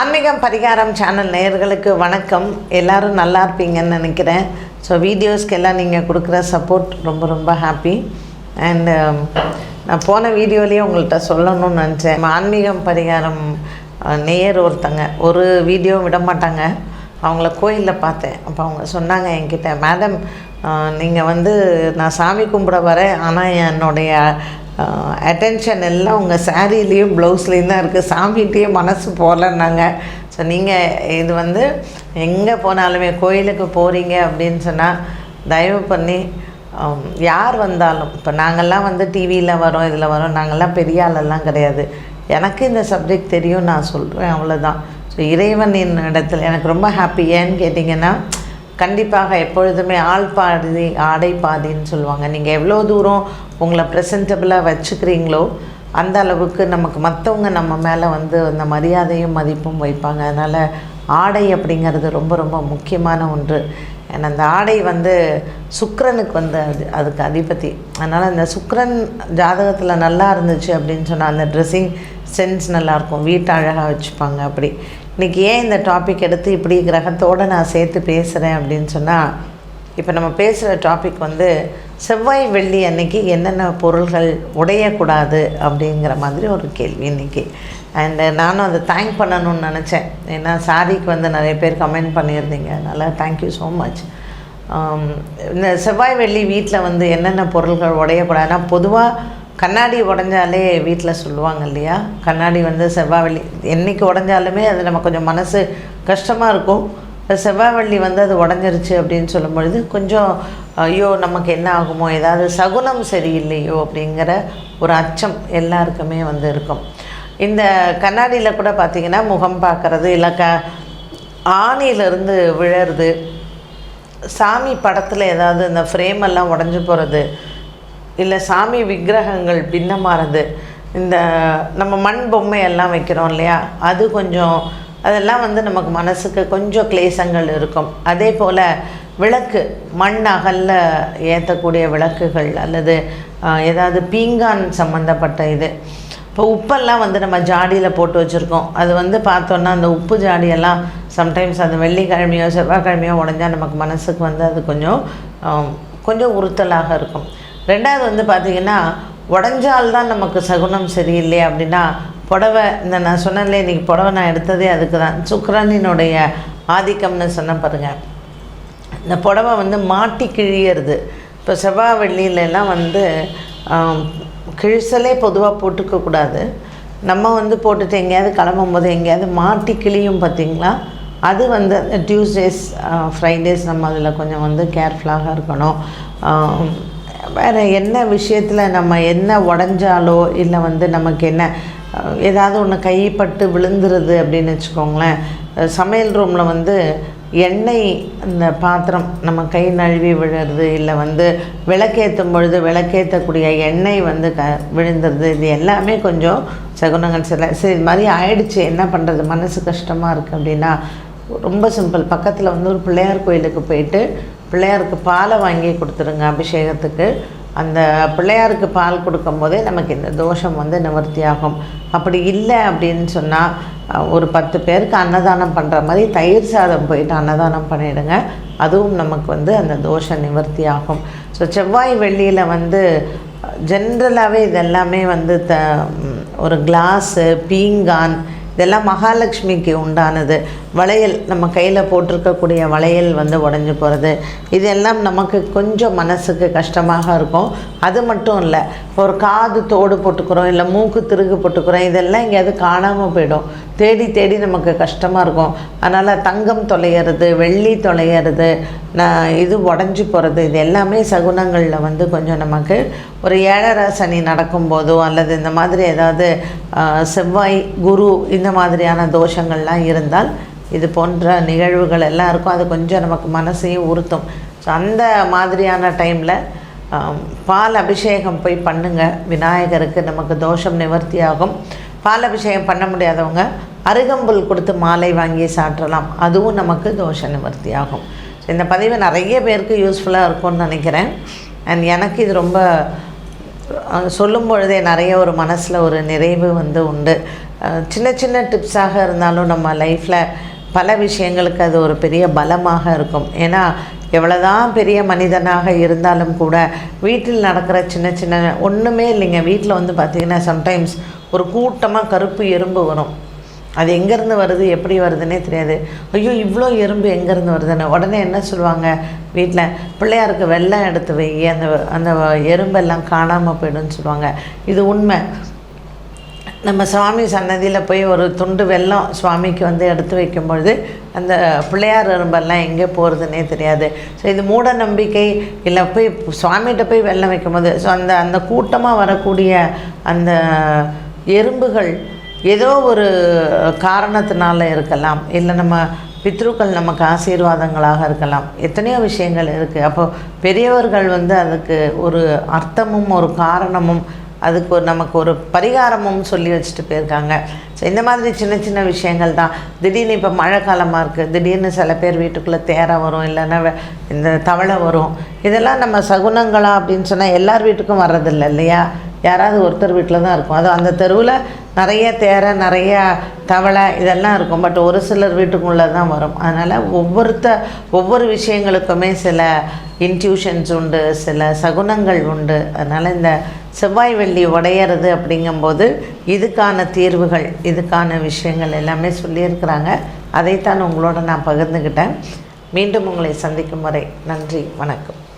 ஆன்மீகம் பரிகாரம் சேனல் நேயர்களுக்கு வணக்கம். எல்லோரும் நல்லா இருப்பீங்கன்னு நினைக்கிறேன். ஸோ வீடியோஸ்க்கு எல்லாம் நீங்கள் கொடுக்குற சப்போர்ட் ரொம்ப ரொம்ப ஹாப்பி அண்டு um, நான் போன வீடியோலேயே உங்கள்கிட்ட சொல்லணும்னு நினச்சேன். ஆன்மீகம் பரிகாரம் நேயர் ஒருத்தங்க ஒரு வீடியோ விட மாட்டாங்க அவங்கள கோயிலில் பார்த்தேன். அப்போ அவங்க சொன்னாங்க என்கிட்ட மேடம் நீங்கள் வந்து நான் சாமி கும்பிட வரேன். ஆனால் என்னுடைய அட்டென்ஷன் எல்லாம் உங்கள் சாரீலேயும் ப்ளவுஸ்லேயும் தான் இருக்குது சாமிகிட்டேயே மனசு போகலன்னாங்க. ஸோ நீங்கள் இது வந்து எங்கே போனாலுமே கோயிலுக்கு போகிறீங்க அப்படின்னு சொன்னால் தயவு பண்ணி யார் வந்தாலும் இப்போ நாங்கள்லாம் வந்து டிவியில் வரோம் இதில் வரோம் நாங்கள்லாம் பெரிய ஆளெல்லாம் கிடையாது. எனக்கு இந்த சப்ஜெக்ட் தெரியும் நான் சொல்கிறேன் அவ்வளோதான் ஸோ இறைவனின் இடத்துல எனக்கு ரொம்ப ஹாப்பி ஏன்னு கேட்டிங்கன்னா கண்டிப்பாக எப்பொழுதுமே ஆள் பாதி ஆடை பாதின்னு சொல்லுவாங்க. நீங்கள் எவ்வளோ தூரம் உங்களை ப்ரெசன்டபுளாக வச்சுக்கிறீங்களோ அந்த அளவுக்கு நமக்கு மற்றவங்க நம்ம மேலே வந்து அந்த மரியாதையும் மதிப்பும் வைப்பாங்க. அதனால் ஆடை அப்படிங்கிறது ரொம்ப ரொம்ப முக்கியமான ஒன்று. ஏன்னா அந்த ஆடை வந்து சுக்கரனுக்கு வந்து அது அதுக்கு அதிபதி. அதனால் அந்த சுக்கரன் ஜாதகத்தில் நல்லா இருந்துச்சு அப்படின்னு சொன்னால் அந்த ட்ரெஸ்ஸிங் சென்ஸ் நல்லாயிருக்கும் வீட்டை அழகாக வச்சுப்பாங்க அப்படி. இன்றைக்கி ஏன் இந்த டாபிக் எடுத்து இப்படி கிரகத்தோடு நான் சேர்த்து பேசுகிறேன் அப்படின்னு சொன்னால் இப்போ நம்ம பேசுகிற டாபிக் வந்து செவ்வாய் வெள்ளி அன்னைக்கு என்னென்ன பொருள்கள் உடையக்கூடாது அப்படிங்கிற மாதிரி ஒரு கேள்வி இன்றைக்கி அண்டு நானும் அதை தேங்க் பண்ணணும்னு நினச்சேன். ஏன்னா சாரிக்கு வந்து நிறைய பேர் கமெண்ட் பண்ணியிருந்தீங்க. அதனால் தேங்க்யூ ஸோ மச் இந்த செவ்வாய் வெள்ளி வீட்டில் வந்து என்னென்ன பொருள்கள் உடையக்கூடாதுன்னா பொதுவாக கண்ணாடி உடஞ்சாலே வீட்டில் சொல்லுவாங்க இல்லையா? கண்ணாடி வந்து செவ்வாய் வெள்ளி என்றைக்கு உடஞ்சாலுமே அது நம்ம கொஞ்சம் மனசு கஷ்டமாக இருக்கும். செவ்வாய் வெள்ளி வந்து அது உடஞ்சிருச்சு அப்படின்னு சொல்லும் பொழுது கொஞ்சம் ஐயோ நமக்கு என்ன ஆகுமோ ஏதாவது சகுனம் சரியில்லையோ அப்படிங்கிற ஒரு அச்சம் எல்லாருக்குமே வந்து இருக்கும். இந்த கண்ணாடியில் கூட பார்த்திங்கன்னா முகம் பார்க்குறது இல்லை க ஆணியிலிருந்து விழறது சாமி படத்தில் ஏதாவது இந்த ஃப்ரேம் எல்லாம் உடஞ்சி போகிறது இல்லை சாமி விக்கிரகங்கள் பின்னமாறது இந்த நம்ம மண் பொம்மை எல்லாம் வைக்கிறோம் இல்லையா? அது கொஞ்சம் அதெல்லாம் வந்து நமக்கு மனசுக்கு கொஞ்சம் கிளேசங்கள் இருக்கும். அதே போல் விளக்கு மண் அகல்ல ஏற்றக்கூடிய விளக்குகள் அல்லது ஏதாவது பீங்கான் சம்மந்தப்பட்ட இது. இப்போ உப்பெல்லாம் வந்து நம்ம ஜாடியில் போட்டு வச்சுருக்கோம். அது வந்து பார்த்தோன்னா அந்த உப்பு ஜாடியெல்லாம் சம்டைம்ஸ் அந்த வெள்ளிக்கிழமையோ செவ்வாய்க்கிழமையோ உடஞ்சா நமக்கு மனசுக்கு வந்து அது கொஞ்சம் கொஞ்சம் உறுத்தலாக இருக்கும். ரெண்டாவது வந்து பார்த்திங்கன்னா உடஞ்சால்தான் நமக்கு சகுனம் சரியில்லை அப்படின்னா புடவை இந்த நான் சொன்னேன்ல இன்றைக்கி புடவை நான் எடுத்ததே அதுக்கு தான் சுக்ரனினுடைய ஆதிக்கம்னு சொன்ன பாருங்கள் இந்த புடவை வந்து மாட்டி கிழியறது. இப்போ செவ்வாய் வெள்ளியிலலாம் வந்து கிழிசலே பொதுவாக போட்டுக்கக்கூடாது நம்ம வந்து போட்டுட்டு எங்கேயாவது கிளம்பும் போது எங்கேயாவது மாட்டி கிழியும் பார்த்தீங்களா அது வந்து டியூஸ்டேஸ் ஃப்ரைடேஸ் நம்ம அதில் கொஞ்சம் வந்து கேர்ஃபுல்லாக இருக்கணும். வேறு என்ன விஷயத்தில் நம்ம என்ன உடஞ்சாலோ இல்லை வந்து நமக்கு என்ன ஏதாவது ஒன்று கைப்பட்டு விழுந்துருது அப்படின்னு வச்சுக்கோங்களேன். சமையல் ரூமில் வந்து எண்ணெய் அந்த பாத்திரம் நம்ம கை நழுவி விழுறது இல்லை வந்து விளக்கேற்றும் பொழுது விளக்கேற்றக்கூடிய எண்ணெய் வந்து க விழுந்துருது. இது எல்லாமே கொஞ்சம் சகுனங்கள் சில சரி இது மாதிரி ஆயிடுச்சு. என்ன பண்ணுறது மனசு கஷ்டமாக இருக்குது அப்படின்னா ரொம்ப சிம்பிள் பக்கத்தில் வந்து ஒரு பிள்ளையார் கோயிலுக்கு போயிட்டு பிள்ளையாருக்கு பாலை வாங்கி கொடுத்துருங்க அபிஷேகத்துக்கு. அந்த பிள்ளையாருக்கு பால் கொடுக்கும்போதே நமக்கு இந்த தோஷம் வந்து நிவர்த்தி ஆகும் அப்படி இல்லை அப்படின்னு சொன்னால் ஒரு பத்து பேருக்கு அன்னதானம் பண்ணுற மாதிரி தயிர் சாதம் போயிட்டு அன்னதானம் பண்ணிவிடுங்க அதுவும் நமக்கு வந்து அந்த தோஷம் நிவர்த்தி ஆகும் ஸோ செவ்வாய் வெள்ளியில் வந்து ஜென்ரலாகவே இதெல்லாமே வந்து த ஒரு கிளாஸு பீங்கான் இதெல்லாம் மகாலட்சுமிக்கு உண்டானது. வளையல் நம்ம கையில் போட்டிருக்கக்கூடிய வளையல் வந்து உடஞ்சி போகிறது இதெல்லாம் நமக்கு கொஞ்சம் மனசுக்கு கஷ்டமாக இருக்கும். அது மட்டும் இல்லை இப்போ ஒரு காது தோடு போட்டுக்கிறோம் இல்லை மூக்கு திருகு போட்டுக்கிறோம் இதெல்லாம் எங்கேயாவது காணாமல் போயிடும். தேடி தேடி நமக்கு கஷ்டமாக இருக்கும். அதனால் தங்கம் தொலைகிறது வெள்ளி தொலைகிறது நான் இது உடஞ்சி போகிறது இது எல்லாமே சகுனங்களில் வந்து கொஞ்சம் நமக்கு ஒரு ஏழரை சனி நடக்கும்போதோ அல்லது இந்த மாதிரி ஏதாவது செவ்வாய் குரு இந்த மாதிரியான தோஷங்கள்லாம் இருந்தால் இது போன்ற நிகழ்வுகள் எல்லாம் இருக்கும். அது கொஞ்சம் நமக்கு மனசையும் உறுத்தும் ஸோ அந்த மாதிரியான டைமில் பால் அபிஷேகம் போய் பண்ணுங்கள் விநாயகருக்கு நமக்கு தோஷம் நிவர்த்தி ஆகும் பால் அபிஷேகம் பண்ண முடியாதவங்க அருகம்புல் கொடுத்து மாலை வாங்கி சாற்றலாம். அதுவும் நமக்கு தோஷ நிவர்த்தி ஆகும் ஸோ இந்த பதிவு நிறைய பேருக்கு யூஸ்ஃபுல்லாக இருக்கும்னு நினைக்கிறேன். அண்ட் எனக்கு இது ரொம்ப சொல்லும் பொழுதே நிறைய ஒரு மனசில் ஒரு நிறைவு வந்து உண்டு. சின்ன சின்ன டிப்ஸாக இருந்தாலும் நம்ம லைஃப்பில் பல விஷயங்களுக்கு அது ஒரு பெரிய பலமாக இருக்கும். ஏன்னா எவ்வளோதான் பெரிய மனிதனாக இருந்தாலும் கூட வீட்டில் நடக்கிற சின்ன சின்ன ஒன்றுமே இல்லைங்க. வீட்டில் வந்து பார்த்திங்கன்னா சம்டைம்ஸ் ஒரு கூட்டமாக கருப்பு எறும்பு வரும். அது எங்கேருந்து வருது எப்படி வருதுன்னே தெரியாது. ஐயோ இவ்வளோ எறும்பு எங்கேருந்து வருதுன்னு. உடனே என்ன சொல்லுவாங்க வீட்டில் பிள்ளையாருக்கு வெள்ளம் எடுத்து வை அந்த அந்த எறும்பெல்லாம் காணாமல் போயிடும்னு சொல்லுவாங்க. இது உண்மை. நம்ம சுவாமி சன்னதியில் போய் ஒரு துண்டு வெல்லம் சுவாமிக்கு வந்து எடுத்து வைக்கும்பொழுது அந்த பிள்ளையார் எறும்பெல்லாம் எங்கே போகிறதுனே தெரியாது. ஸோ இது மூட நம்பிக்கை இல்லை போய் சுவாமிகிட்ட போய் வெள்ளம் வைக்கும்போது ஸோ அந்த அந்த கூட்டமாக வரக்கூடிய அந்த எறும்புகள் ஏதோ ஒரு காரணத்தினால இருக்கலாம். இல்லை நம்ம பித்ருக்கள் நமக்கு ஆசீர்வாதங்களாக இருக்கலாம். எத்தனையோ விஷயங்கள் இருக்குது அப்போது பெரியவர்கள் வந்து அதுக்கு ஒரு அர்த்தமும் ஒரு காரணமும் அதுக்கு ஒரு நமக்கு ஒரு பரிகாரமும் சொல்லி வச்சுட்டு போயிருக்காங்க. ஸோ இந்த மாதிரி சின்ன சின்ன விஷயங்கள் தான். திடீர்னு இப்போ மழை காலமாக இருக்குது திடீர்னு சில பேர் வீட்டுக்குள்ளே தேரை வரும் இல்லைன்னா இந்த தவளை வரும். இதெல்லாம் நம்ம சகுனங்களா அப்படின்னு சொன்னால் எல்லார் வீட்டுக்கும் வர்றதில்லை இல்லையா? யாராவது ஒருத்தர் வீட்டில் தான் இருக்கும். அதுவும் அந்த தெருவில் நிறைய தேரை நிறைய தவளை இதெல்லாம் இருக்கும். பட் ஒரு சிலர் வீட்டுக்குள்ளே தான் வரும். அதனால் ஒவ்வொருத்த ஒவ்வொரு விஷயங்களுக்குமே சில இன்ட்யூஷன்ஸ் உண்டு சில சகுனங்கள் உண்டு. அதனால் இந்த செவ்வாய் வெள்ளி உடையிறது அப்படிங்கும்போது இதுக்கான தீர்வுகள் இதுக்கான விஷயங்கள் எல்லாமே சொல்லியிருக்கிறாங்க. அதைத்தான் உங்களோட நான் பகிர்ந்துக்கிட்டேன் மீண்டும் உங்களை சந்திக்கும் வரை நன்றி வணக்கம்.